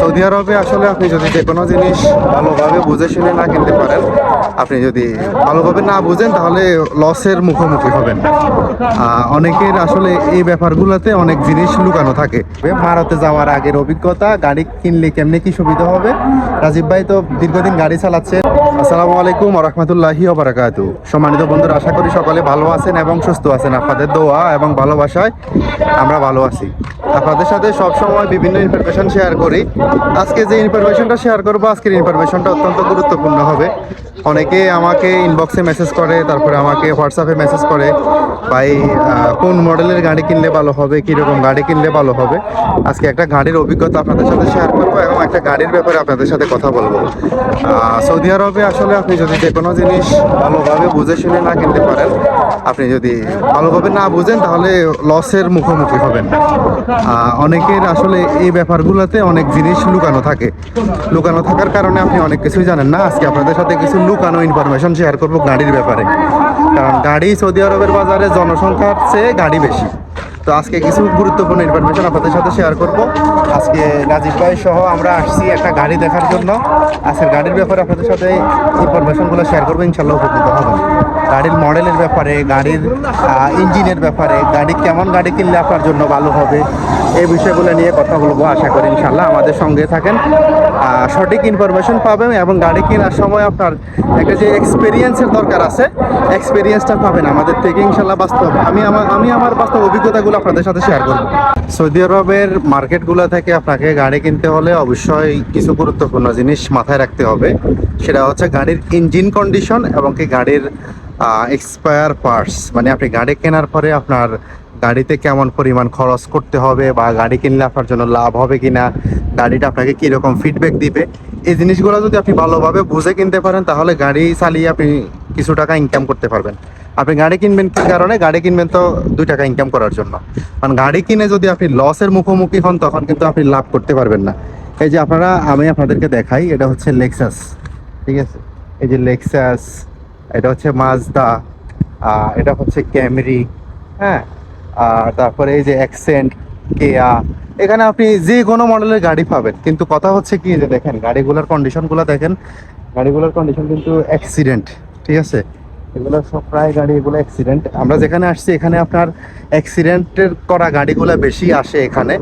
Saudi আরবে আসলে আপনি যদি যে কোনো জিনিস ভালোভাবে বুঝে শুনে না কিনতে পারেন, আপনি যদি ভালোভাবে না বুঝেন, তাহলে লসের মুখোমুখি হবেন অনেকের আসলে এই ব্যাপারগুলোতে অনেক জিনিস লুকানো থাকে। ভারতে যাওয়ার আগের অভিজ্ঞতা, গাড়ি কিনলে কেমনে কি সুবিধা হবে? রাজীব ভাই তো দীর্ঘদিন গাড়ি চালাচ্ছে। আসসালামু আলাইকুম রহমতুল্লাহি ওবরাকাতু। সম্মানিত বন্ধুরা, আশা করি সকলে ভালো আছেন এবং সুস্থ আছেন। আপনাদের দোয়া এবং ভালোবাসায় আমরা ভালো আছি। আপনাদের সাথে সব সময় বিভিন্ন ইনফরমেশন শেয়ার করি। আজকে যে ইনফরমেশনটা শেয়ার করব, আজকের ইনফরমেশনটা অত্যন্ত গুরুত্বপূর্ণ হবে। অনেকে আমাকে ইনবক্সে মেসেজ করে, তারপরে আমাকে হোয়াটসঅ্যাপে মেসেজ করে, ভাই কোন মডেলের গাড়ি কিনলে ভালো হবে, কীরকম গাড়ি কিনলে ভালো হবে? আজকে একটা গাড়ির অভিজ্ঞতা আপনাদের সাথে শেয়ার করব এবং একটা গাড়ির ব্যাপারে আপনাদের সাথে কথা বলব। সৌদি আরবে আসলে আপনি যদি যে কোনো জিনিস ভালোভাবে বুঝে শুনে না কিনতে পারেন, আপনি যদি ভালোভাবে না বুঝেন, তাহলে লসের মুখোমুখি হবেন অনেকের আসলে এই ব্যাপারগুলোতে অনেক জিনিস লুকানো থাকে। লুকানো থাকার কারণে আপনি অনেক কিছুই জানেন না। আজকে আপনাদের সাথে কিছু লুকানো ইনফরমেশন শেয়ার করব গাড়ির ব্যাপারে। কারণ গাড়ি সৌদি আরবের বাজারে জনসংখ্যার চেয়ে গাড়ি বেশি। তো আজকে কিছু গুরুত্বপূর্ণ ইনফরমেশন আপনাদের সাথে শেয়ার করব। আজকে রাজীব ভাই সহ আমরা আসছি একটা গাড়ি দেখার জন্য। আজকের গাড়ির ব্যাপারে আপনাদের সাথে ইনফরমেশনগুলো শেয়ার করব ইনশাল্লাহ উপকৃত হবেন। গাড়ির মডেলের ব্যাপারে, গাড়ির ইঞ্জিনের ব্যাপারে, গাড়ি কেমন গাড়ি কিনলে আপনার জন্য ভালো হবে, এই বিষয়গুলো নিয়ে কথা বলব আশা করি ইনশাল্লাহ আমাদের সঙ্গে থাকেন সঠিক ইনফরমেশন পাবেন এবং গাড়ি কেনার সময় আপনার একটা যে এক্সপিরিয়েন্সের দরকার আছে এক্সপিরিয়েন্সটা পাবেন। আমাদের থেকে ইনশাল্লাহ বাস্তব আমি আমার আমি আমার বাস্তব অভিজ্ঞতাগুলো আপনাদের সাথে শেয়ার করব। সৌদি আরবের মার্কেটগুলো থেকে আপনাকে গাড়ি কিনতে হলে অবশ্যই কিছু গুরুত্বপূর্ণ জিনিস মাথায় রাখতে হবে। সেটা হচ্ছে গাড়ির ইঞ্জিন কন্ডিশন এবং কি গাড়ির এক্সপায়ার পার্টস মানে আপনি গাড়ি কেনার পরে আপনার গাড়িতে কেমন পরিমাণ খরচ করতে হবে বা গাড়ি কিনলে আপনার জন্য লাভ হবে কিনা, গাড়িটা আপনাকে কীরকম ফিডব্যাক দিবে। এই জিনিসগুলো যদি আপনি ভালোভাবে বুঝে কিনতে পারেন, তাহলে গাড়ি চালিয়ে আপনি কিছু টাকা ইনকাম করতে পারবেন। আপনি গাড়ি কিনবেন কি কারণে? গাড়ি কিনবেন তো দুই টাকা ইনকাম করার জন্য। কারণ গাড়ি কিনে যদি আপনি লসের মুখোমুখি হন, তখন কিন্তু আপনি লাভ করতে পারবেন না। এই যে আপনারা, আমি আপনাদেরকে দেখাই, এটা হচ্ছে লেক্সাস ঠিক আছে? এই যে লেক্সাস এটা হচ্ছে মাজদা এটা হচ্ছে ক্যামরি হ্যাঁ? আর তারপরে এই যে অ্যাক্সেন্ট কেয়া এখানে আপনি যে কোনো মডেলের গাড়ি পাবেন। কিন্তু কথা হচ্ছে কি যে দেখেন, গাড়িগুলোর কন্ডিশনগুলো দেখেন, গাড়িগুলোর কন্ডিশন কিন্তু অ্যাক্সিডেন্ট ঠিক আছে? এগুলো সব প্রায় গাড়ি, এগুলো অ্যাক্সিডেন্ট আমরা যেখানে আসছি, এখানে আপনার অ্যাক্সিডেন্টের করা গাড়িগুলো বেশি আসে এখানে।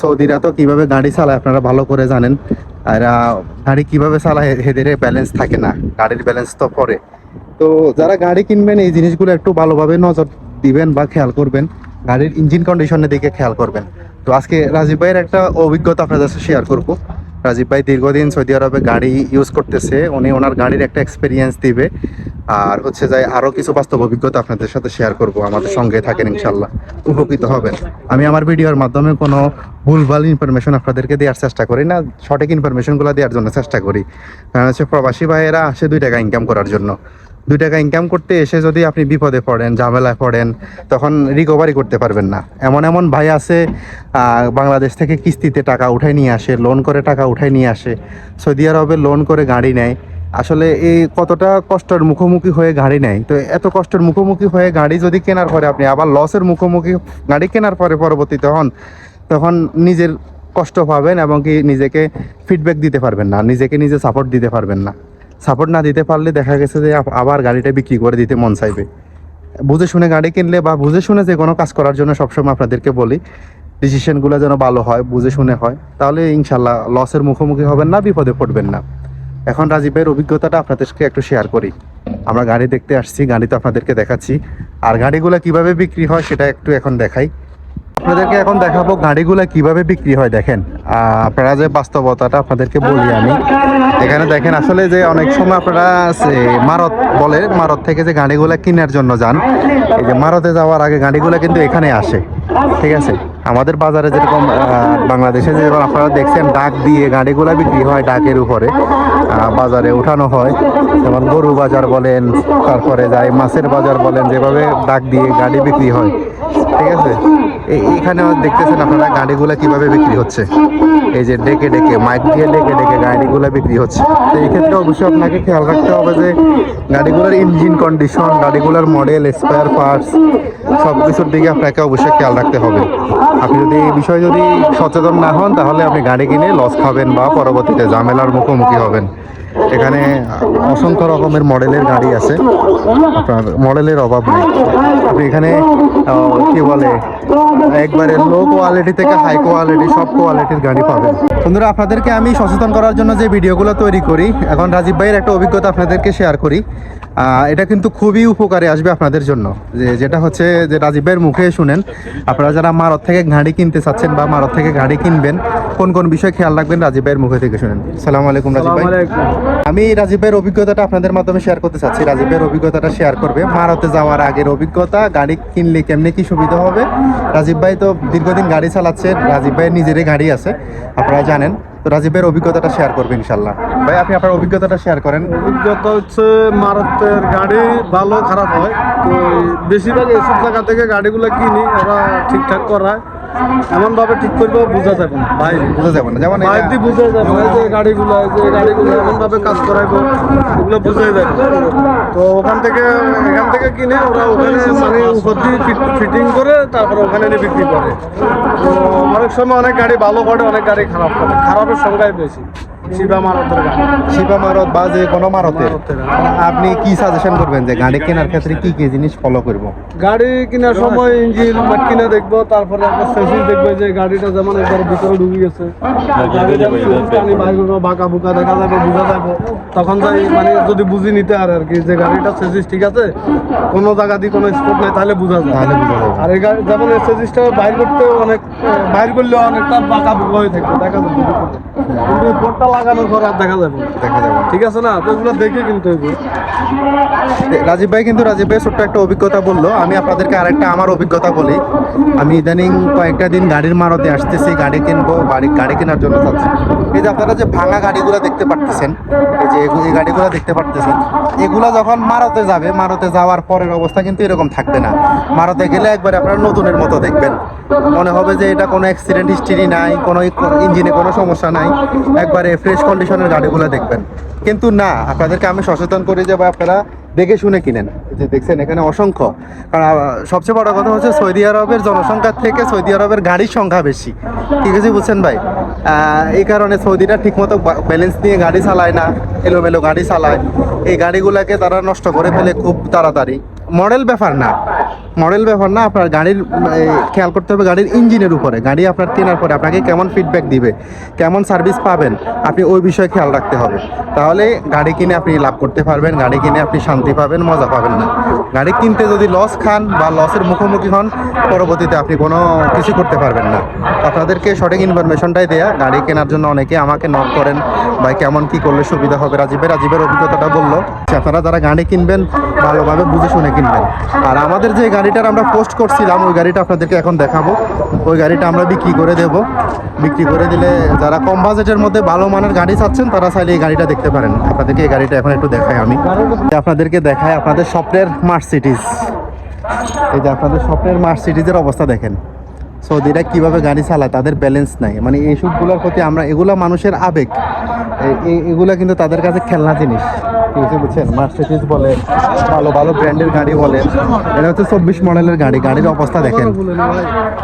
সৌদিরা তো কীভাবে গাড়ি চালায় আপনারা ভালো করে জানেন। আর গাড়ি কীভাবে চালায় এদের ব্যালেন্স থাকে না। গাড়ির ব্যালেন্স তো পরে। তো যারা গাড়ি কিনবেন, এই জিনিসগুলো একটু ভালোভাবে নজর দিবেন বা খেয়াল করবেন। গাড়ির ইঞ্জিন কন্ডিশনের দিকে খেয়াল করবেন। তো আজকে রাজীব ভাইয়ের একটা অভিজ্ঞতা আপনাদের সাথে শেয়ার করব। রাজীব ভাই দীর্ঘদিন সৌদি আরবে গাড়ি ইউজ করতেছে। উনি ওনার গাড়ির একটা এক্সপিরিয়েন্স দিবে। আর হচ্ছে যাই আরও কিছু বাস্তব অভিজ্ঞতা আপনাদের সাথে শেয়ার করব, আমাদের সঙ্গে থাকেন ইনশাল্লাহ উপকৃত হবেন। আমি আমার ভিডিওর মাধ্যমে কোনো ভুলভাল ইনফরমেশন আপনাদেরকে দেওয়ার চেষ্টা করি না, সঠিক ইনফরমেশনগুলো দেওয়ার জন্য চেষ্টা করি। কারণ হচ্ছে প্রবাসী ভাইয়েরা আসে দুই টাকা ইনকাম করার জন্য। দুই টাকা ইনকাম করতে এসে যদি আপনি বিপদে পড়েন, ঝামেলায় পড়েন, তখন রিকভারি করতে পারবেন না। এমন এমন ভাই আছে বাংলাদেশ থেকে কিস্তিতে টাকা উঠাই নিয়ে আসে লোন করে টাকা উঠাই নিয়ে আসে। সৌদি আরবে লোন করে গাড়ি নেয়। আসলে এই কতটা কষ্টের মুখোমুখি হয়ে গাড়ি নেয়? তো এত কষ্টের মুখোমুখি হয়ে গাড়ি যদি কেনার পরে আপনি আবার লসের মুখোমুখি গাড়ি কেনার পরে পরবর্তীতে হন, তখন নিজের কষ্ট পাবেন এবং কি নিজেকে ফিডব্যাক দিতে পারবেন না, নিজেকে নিজে সাপোর্ট দিতে পারবেন না। সাপোর্ট না দিতে পারলে দেখা গেছে যে আবার গাড়িটা বিক্রি করে দিতে মন চাইবে। বুঝে শুনে গাড়ি কিনলে বা বুঝে শুনে যে কোনো কাজ করার জন্য সবসময় আপনাদেরকে বলি ডিসিশনগুলো যেন ভালো হয়, বুঝে শুনে হয়, তাহলে ইনশাল্লাহ লসের মুখোমুখি হবেন না, বিপদে পড়বেন না। এখন রাজীবের অভিজ্ঞতাটা আপনাদেরকে একটু শেয়ার করি। আমরা গাড়ি দেখতে আসছি, গাড়ি তো আপনাদেরকে দেখাচ্ছি। আর গাড়িগুলো কীভাবে বিক্রি হয় সেটা একটু এখন দেখাই। আপনাদেরকে এখন দেখাবো গাড়িগুলো কীভাবে বিক্রি হয়, দেখেন। আপনারা যে বাস্তবতাটা আপনাদেরকে বলি আমি। এখানে দেখেন, আসলে যে অনেক সময় আপনারা মারত বলে, মারত থেকে যে গাড়িগুলো কেনার জন্য যান, এই যে মারতে যাওয়ার আগে গাড়িগুলো কিন্তু এখানে আসে। ঠিক আছে? আমাদের বাজারে যেরকম বাংলাদেশে যেরকম আপনারা দেখছেন, ডাক দিয়ে গাড়িগুলো বিক্রি হয় ডাকের উপরে বাজারে উঠানো হয়। যেমন গরু বাজার বলেন, তারপরে যায় মাছের বাজার বলেন, যেভাবে ডাক দিয়ে গাড়ি বিক্রি হয়। ঠিক আছে? এইখানে দেখতেছেন আপনারা গাড়িগুলা কীভাবে বিক্রি হচ্ছে। এই যে ডেকে ডেকে, মাইক দিয়ে ডেকে ডেকে গাড়িগুলা বিক্রি হচ্ছে। তো এই ক্ষেত্রে অবশ্যই আপনাকে খেয়াল রাখতে হবে যে গাড়িগুলোর ইঞ্জিন কন্ডিশন, গাড়িগুলোর মডেল, স্পেয়ার পার্টস সব কিছুর দিকে আপনাকে অবশ্যই খেয়াল রাখতে হবে। আপনি যদি এই বিষয়ে যদি সচেতন না হন, তাহলে আপনি গাড়ি কিনে লস খাবেন বা পরবর্তীতে ঝামেলার মুখোমুখি হবেন। এখানে অসংখ্য রকমের মডেলের গাড়ি আছে। আপনার মডেলের অভাব নেই। আপনি এখানে কি বলে, একবারে লো কোয়ালিটি থেকে হাই কোয়ালিটি সব কোয়ালিটির গাড়ি পাবেন। বন্ধুরা, আপনাদেরকে আমি সচেতন করার জন্য যে ভিডিওগুলো তৈরি করি, এখন রাজীব ভাইয়ের একটা অভিজ্ঞতা আপনাদেরকে শেয়ার করি। এটা কিন্তু খুবই উপকারে আসবে আপনাদের জন্য। যে যেটা হচ্ছে যে রাজীব ভাইয়ের মুখে শুনেন আপনারা যারা মারত থেকে গাড়ি কিনতে চাচ্ছেন বা মারত থেকে গাড়ি কিনবেন কোন কোন বিষয় খেয়াল রাখবেন রাজীব ভাইয়ের মুখে থেকে শুনেন। সালাম আলাইকুম রাজীব ভাই। আমি রাজীব ভাইয়ের অভিজ্ঞতাটা আপনাদের মাধ্যমে শেয়ার করতে চাচ্ছি। রাজীব ভাইয়ের অভিজ্ঞতাটা শেয়ার করবে। মারতে যাওয়ার আগের অভিজ্ঞতা গাড়ি কিনলে কেমনে কি সুবিধা হবে? রাজীব ভাই তো দীর্ঘদিন গাড়ি চালাচ্ছেন রাজীব ভাইয়ের নিজেরই গাড়ি আছে আপনারা জানেন। তো রাজীব ভাইয়ের অভিজ্ঞতাটা শেয়ার করবে ইনশাল্লাহ ভাই, আপনি আপনার অভিজ্ঞতাটা শেয়ার করেন। অভিজ্ঞতা হচ্ছে মারাত্মের গাড়ি, ভালো, খারাপ হয়। তো বেশিরভাগ এসব জায়গা থেকে গাড়িগুলো কিনি, ওরা ঠিকঠাক করায়। এমন ভাবে ঠিক করবে বোঝা যাবে না। ভাই বোঝা যাবে না। যেমন ভাই বাইরে দিয়ে বোঝা যাবে না যে গাড়িগুলো এই যে গাড়িগুলো এমন ভাবে কাজ করাইবো এগুলো বোঝাই যাবে তো ওখান থেকে এখান থেকে কিনে ওরা ওখানে মানে উপর দিয়ে ফিটিং করে তারপর ওখানে নিয়ে বিক্রি করে। তো অনেক সময় অনেক গাড়ি ভালো করে অনেক গাড়ি খারাপ করে খারাপের সংখ্যাই বেশি। শিবা মারতের গাড়ি শিবা মারত বা যে কোনো মারতের। আপনি কি সাজেশন করবেন যে গাড়ি কেনার ক্ষেত্রে কি কি জিনিস ফলো করব? গাড়ি কেনার সময় ইঞ্জিন কিনে দেখব তারপরে একটা সেসিস দেখবে যে গাড়িটা যেমন একবার ভিতরে ঢুকে গেছে। করব বাঁকা বুকা দেখা যাবে বোঝা যাবে। তখন যাই মানে যদি বুঝি নিতে আর আর কি যে গাড়িটা সেসিস ঠিক আছে কোনো জায়গা দিয়ে কোনো স্পট নাই তাহলে বোঝা যায় তাহলে বোঝা যাবে। আর এই গাড়ি যেমন সেসিসটা বাইর করতে অনেক বাইর করলে অনেকটা বাঁকা বুকা হয়ে থাকে দেখা যাবে। কিন্তু বোর্ডটা লাগানোর পর আর দেখা যাবে দেখা যাবে ঠিক আছে না? তো এগুলো দেখে কিনতে রাজীব ভাই কিন্তু রাজীব ভাই ছোট্ট একটা অভিজ্ঞতা বলল। আমি আপনাদেরকে আরেকটা আমার অভিজ্ঞতা বলি। আমি ইদানিং কয়েকটা দিন গাড়ির মারতে আসতেছি গাড়ি কিনবো গাড়ি গাড়ি কেনার জন্য যাচ্ছি। এই যে আপনারা যে ভাঙা গাড়িগুলো দেখতে পারতেছেন এই যে এই গাড়িগুলো দেখতে পারতেছেন এগুলো যখন মারতে যাবে মারতে যাওয়ার পরের অবস্থা কিন্তু এরকম থাকবে না। মারতে গেলে একবার আপনারা নতুনের মতো দেখবেন। মনে হবে যে এটা কোনো অ্যাক্সিডেন্ট হিস্ট্রি নাই কোনো ইঞ্জিনে কোনো সমস্যা নাই। একবারে ফ্রেশ কন্ডিশনের গাড়িগুলো দেখবেন। কিন্তু না, আপনাদেরকে আমি সচেতন করি যে আপনারা দেখে শুনে কিনেন। যে দেখছেন, এখানে অসংখ্য। কারণ সবচেয়ে বড় কথা হচ্ছে সৌদি আরবের জনসংখ্যার থেকে সৌদি আরবের গাড়ির সংখ্যা বেশি। ঠিক আছে বুঝছেন ভাই? এই কারণে সৌদিরা ঠিকমতো ব্যালেন্স নিয়ে গাড়ি চালায় না, এলোমেলো গাড়ি চালায়। এই গাড়িগুলোকে তারা নষ্ট করে ফেলে খুব তাড়াতাড়ি। মডেল ব্যাপার না। মডেল ব্যাপার না, আপনার গাড়ির খেয়াল করতে হবে গাড়ির ইঞ্জিনের উপরে, গাড়ি আপনার কেনার পরে আপনাকে কেমন ফিডব্যাক দিবে, কেমন সার্ভিস পাবেন, আপনি ওই বিষয়ে খেয়াল রাখতে হবে। তাহলে গাড়ি কিনে আপনি লাভ করতে পারবেন, গাড়ি কিনে আপনি শান্তি পাবেন, মজা পাবেন না। গাড়ি কিনতে যদি লস খান বা লসের মুখোমুখি হন, পরবর্তীতে আপনি কোনো কিছু করতে পারবেন না। আপনাদেরকে সঠিক ইনফরমেশনটাই দেয়া, গাড়ি কেনার জন্য অনেকে আমাকে নক করেন বা কেমন কি করলে সুবিধা হবে, রাজীবের রাজীবের অভিজ্ঞতাটা বলল। আপনারা যারা গাড়ি কিনবেন, ভালোভাবে বুঝে শুনে কিনবেন। আর আমাদের যে গাড়িটার আমরা পোস্ট করছিলাম, ওই গাড়িটা আপনাদেরকে এখন দেখাবো। ওই গাড়িটা আমরা বিক্রি করে দেব। বিক্রি করে দিলে যারা কম বাজেটের মধ্যে ভালো মানের গাড়ি চাচ্ছেন, তারা চাইলে এই গাড়িটা দেখতে পারেন। আপনাদেরকে এই গাড়িটা এখন একটু দেখাই আমি। আপনাদেরকে দেখাই আপনাদের স্বপ্নের মার্সিডিজ এই যে আপনাদের স্বপ্নের মার্সিডিজের অবস্থা দেখেন। সৌদিরা কীভাবে গাড়ি চালায়, তাদের ব্যালেন্স নাই। মানে এইসবগুলোর প্রতি আমরা, এগুলা মানুষের আবেগ। এগুলা কিন্তু তাদের কাছে খেলনা জিনিস। ঠিক আছে বুঝছেন? মার্সিডিজ বলে, ভালো ভালো ব্র্যান্ডের গাড়ি বলে। এটা হচ্ছে চব্বিশ মডেলের গাড়ি, গাড়ির অবস্থা দেখেন।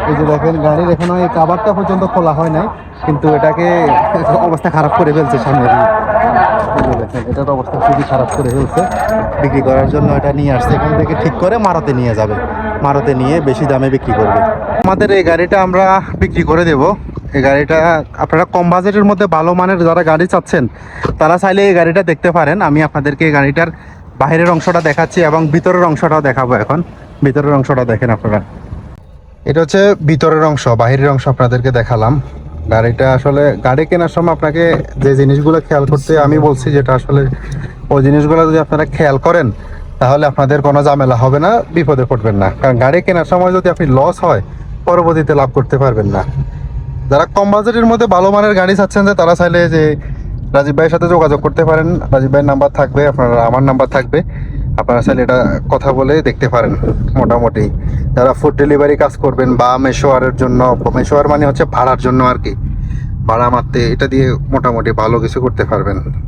এই যে দেখেন, গাড়ির এখনও এই কাভারটা পর্যন্ত খোলা হয় নাই, কিন্তু এটাকে অবস্থা খারাপ করে ফেলছে সামনে দেখেন এটার অবস্থা খুবই খারাপ করে ফেলছে। বিক্রি করার জন্য এটা নিয়ে আসছে, এখান থেকে ঠিক করে মারতে নিয়ে যাবে। মারতে নিয়ে বেশি দামে বিক্রি করবে। আমাদের এই গাড়িটা আমরা বিক্রি করে দেব। এই গাড়িটা আপনারা কম বাজেটের মধ্যে ভালো মানের যারা গাড়ি চাচ্ছেন, তারা চাইলে এই গাড়িটা দেখতে পারেন। আমি আপনাদেরকে এই গাড়িটার বাইরের অংশটা দেখাচ্ছি এবং ভিতরের অংশটাও দেখাবো এখন। ভিতরের অংশটা দেখেন আপনারা। এটা হচ্ছে ভিতরের অংশ, বাহিরের অংশ আপনাদেরকে দেখালাম। গাড়িটা আসলে গাড়ি কেনার সময় আপনাকে যে জিনিসগুলো খেয়াল করতে আমি বলছি, যেটা আসলে ওই জিনিসগুলো যদি আপনারা খেয়াল করেন তাহলে আপনাদের কোনো ঝামেলা হবে না, বিপদে পড়বেন না। কারণ গাড়ি কেনার সময় যদি আপনি লস হয়, পরবর্তীতে লাভ করতে পারবেন না। যারা কম বাজেটের মধ্যে ভালো মানের গাড়ি চাচ্ছেন যে, তারা চাইলে যে রাজীব ভাইয়ের সাথে যোগাযোগ করতে পারেন। রাজীব ভাইয়ের নাম্বার থাকবে, আপনার, আমার নাম্বার থাকবে। আপনারা চাইলে এটা কথা বলে দেখতে পারেন, মোটামুটি। যারা ফুড ডেলিভারি কাজ করবেন বা মেশোয়ারের জন্য, মেশোয়ার মানে হচ্ছে ভাড়ার জন্য আর কি। ভাড়া মারতে, এটা দিয়ে মোটামুটি ভালো কিছু করতে পারবেন।